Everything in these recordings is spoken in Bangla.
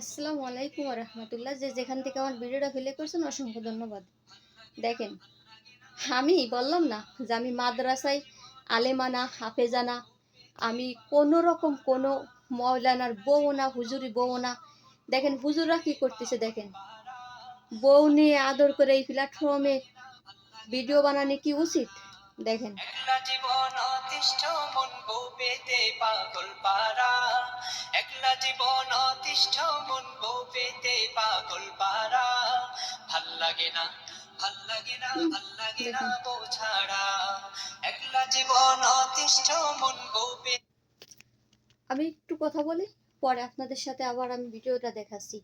আসসালামু আলাইকুম রহমতুল্লাহ। যে যেখান থেকে আমার ভিডিওটা ফেলে করছেন, অসংখ্য ধন্যবাদ। দেখেন, আমি বললাম না যে আমি মাদ্রাসায় আলেমানা, হাফেজানা, আমি কোনো রকম কোনো মৌলানার বউ না, হুজুরি বউ না। দেখেন, হুজুররা কি করতেছে দেখেন? বউ নিয়ে আদর করে এই প্ল্যাটফর্মে ভিডিও বানানো কি উচিত? দেখেন। একলা জীবন অতিষ্ঠ মন পেতে পাগল পারা একলা জীবন অতিষ্ঠ মন পেতে পাগল পারা ভালো লাগে না ভালো লাগে না ভালো লাগে না। বউ ছাড়া। একলা জীবন অতিষ্ঠ মন পেতে আমি একটু কথা বলি পরে আপনাদের সাথে আবার আমি ভিডিওটা দেখাচ্ছি।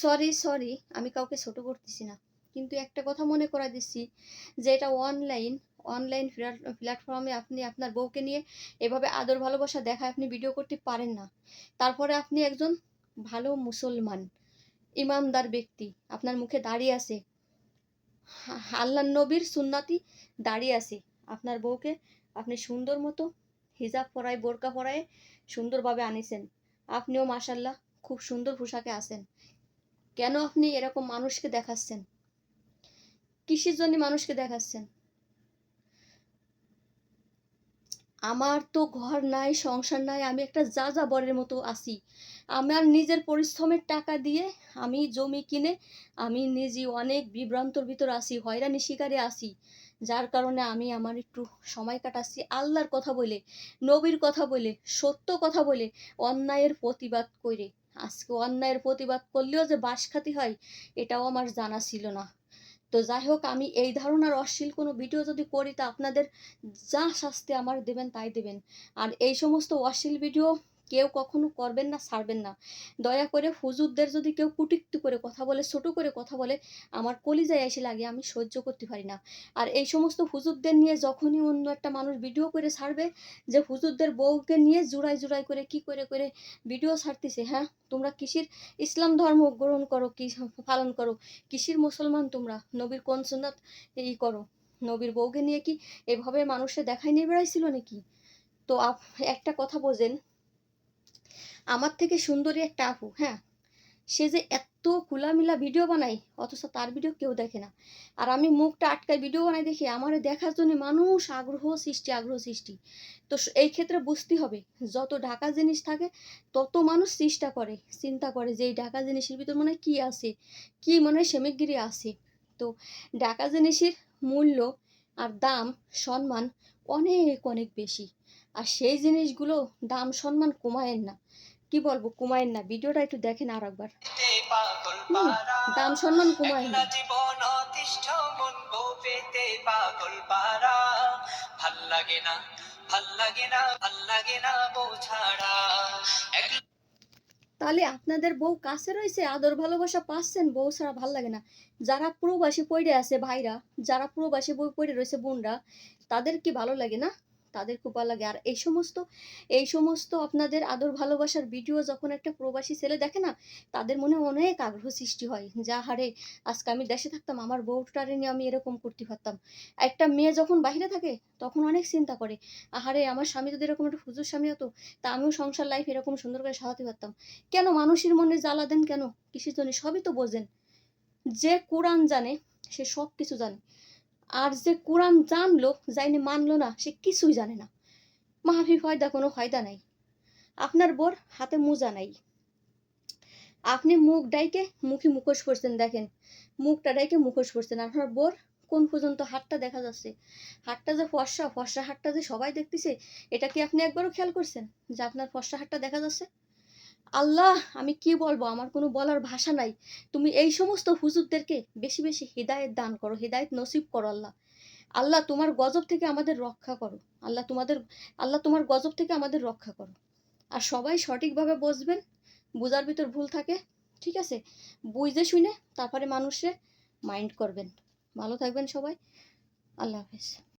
সরি সরি আমি কাউকে ছোট করতেছি না। কিন্তু একটা কথা মনে করা দিচ্ছি যে এটা অনলাইন অনলাইন প্ল্যাটফর্মে আপনি আপনার বউকে নিয়ে এভাবে আদর ভালোবাসা দেখায় আপনি ভিডিও করতে পারেন না। তারপরে আপনি একজন ভালো মুসলমান, ইমানদার ব্যক্তি, আপনার মুখে দাঁড়িয়ে আছে আল্লাহ নবীর সুন্নাতি দাঁড়িয়ে আছে, আপনার বউকে আপনি সুন্দর মতো হিজাব পরায়, বোরকা পরায় সুন্দরভাবে আনিছেন। আপনিও মাসাল্লাহ খুব সুন্দর পোশাকে আছেন। কেন আপনি এরকম মানুষকে দেখাচ্ছেন? কিসের জন্য মানুষকে দেখাচ্ছেন? আমার তো ঘর নাই, সংসার নাই, আমি একটা যা যা বরের মতো আছি। আমার নিজের পরিশ্রমের টাকা দিয়ে আমি জমি কিনে আমি নিজে অনেক বিভ্রান্তর ভিতর আসি হয়রানি শিকারে আসি যার কারণে আমি আমার একটু সময় কাটাচ্ছি আল্লাহর কথা বলে, নবীর কথা বলে, সত্য কথা বলে, অন্যায়ের প্রতিবাদ করে। আজকে অন্যায়ের প্রতিবাদ করলেও যে বাসখাতি হয়, এটাও আমার জানা ছিল না। তো যাই হোক, আমি এই ধারণার অশ্লীল কোনো ভিডিও যদি করি, তা আপনাদের যা শাস্তি আমার দেবেন তাই দেবেন। আর এই সমস্ত অশ্লীল ভিডিও কেউ কখনো করবেন না, ছাড়বেন না। দয়া করে হুজুরদের যদি কেউ কুটিক্তি করে কথা বলে, ছোট করে কথা বলে, আমার কলিজায় এসে লাগে, আমি সহ্য করতে পারি না। আর এই সমস্ত হুজুরদের নিয়ে যখনই অন্য একটা মানুষ ভিডিও করে ছাড়বে, যে হুজুরদের বউকে নিয়ে জুড়াই জুড়াই করে, কি করে করে ভিডিও ছাড়তেছে হ্যাঁ? তোমরা কিসির ইসলাম ধর্ম গ্রহণ করো, কি পালন করো? কিসির মুসলমান তোমরা? নবীর কোন সুন্নাত এই করো। নবীর বউকে নিয়ে কি এভাবে মানুষে দেখাই নিয়ে বেড়াইছিল নাকি? তো আপ- একটা কথা বোঝেন আমার থেকে সুন্দরী একটা আপু হ্যাঁ? সে যে এত খোলামেলা ভিডিও বানাই অথচ তার ভিডিও কেউ দেখে না। আর আমি মুখটা আটকায় ভিডিও বানাই দেখি, আমার দেখার জন্য মানুষ আগ্রহ সৃষ্টি আগ্রহ সৃষ্টি। তো এই ক্ষেত্রে বুঝতে হবে, যত ঢাকা জিনিস থাকে, তত মানুষ চেষ্টা করে, চিন্তা করে যে এই ঢাকা জিনিসের ভিতর মনে হয় কী আছে, কী মনে হয় সেমিগিরি আছে। তো ঢাকা জিনিসের মূল্য আর দাম, সম্মান অনেক অনেক বেশি। আর সেই জিনিসগুলো দাম, সম্মান কমায়েন না। কি বলব কমায়েন না ভিডিওটা একটু দেখেন আর একবার। দাম সম্মান কমায়েন না জীবন অতিষ্ঠ মন বউ পেতে পাগল পারা ভালো লাগে না ভালো লাগে না ভালো লাগে না বউ ছাড়া। তাহলে আপনাদের বউ কাছে রয়েছে আদর ভালোবাসা পাচ্ছেন বউ ছাড়া ভালো লাগে না। যারা প্রবাসী পড়ে আছে ভাইরা যারা প্রবাসী বই পড়ে রয়েছে বোনরা তাদের কি ভালো লাগে না? তাদের খুব ভালো লাগে। আর এই সমস্ত এই সমস্ত আপনাদের আদর ভালোবাসার ভিডিও যখন একটা প্রবাসী ছেলে দেখে না, তাদের মনে অনেক আগ্রহ সৃষ্টি হয়। যা হারে, আজকে আমি দেশে থাকতাম, আমার বউটারে নিয়ে আমি এরকম করতে পারতাম। একটা মেয়ে যখন বাইরে থাকে, তখন অনেক চিন্তা করে, আহারে, আমার স্বামী যদি এরকম একটা হুজুর স্বামী হতো, তা আমিও সংসার লাইফ এরকম সুন্দর করে সাজাতে পারতাম। কেন মানুষের মনে জ্বালা দেন কেন? কিসের জন্য? সবই তো বোঝেন। যে কোরআন জানে, সে সব কিছু জানে। আর যে কোরআন জানলো, যাইনি, মানলো না, সে কিছুই জানে না। মাহাফি ফয়দা কোনো ফায়দা নাই। আপনার বোর হাতে মোজা নাই। আপনি মুখ ডাইকে মুখে মুখোশ করছেন দেখেন। মুখটা ডাইকে মুখোশ করছেন আপনার বোর কোন পর্যন্ত হাতটা দেখা যাচ্ছে? হাতটা যে ফর্সা ফর্সা হাতটা যে সবাই দেখতেছে, এটা কি আপনি একবারও খেয়াল করছেন যে আপনার ফর্সা হাতটা দেখা যাচ্ছে? আল্লাহ, আমি কি বলব? আমার কোনো বলার ভাষা নাই। তুমি এই সমস্ত হুজুরদেরকে বেশি বেশি হৃদায়ত দান করো, হৃদায়ত নসিব করো আল্লাহ। আল্লাহ, তোমার গজব থেকে আমাদের রক্ষা করো। আল্লাহ, তোমাদের, আল্লাহ, তোমার গজব থেকে আমাদের রক্ষা করো। আর সবাই সঠিকভাবে বসবেন, বোঝার ভিতর ভুল থাকে, ঠিক আছে? বুঝতে শুনে তারপরে মানুষে মাইন্ড করবেন। ভালো থাকবেন সবাই। আল্লাহ হাফেজ।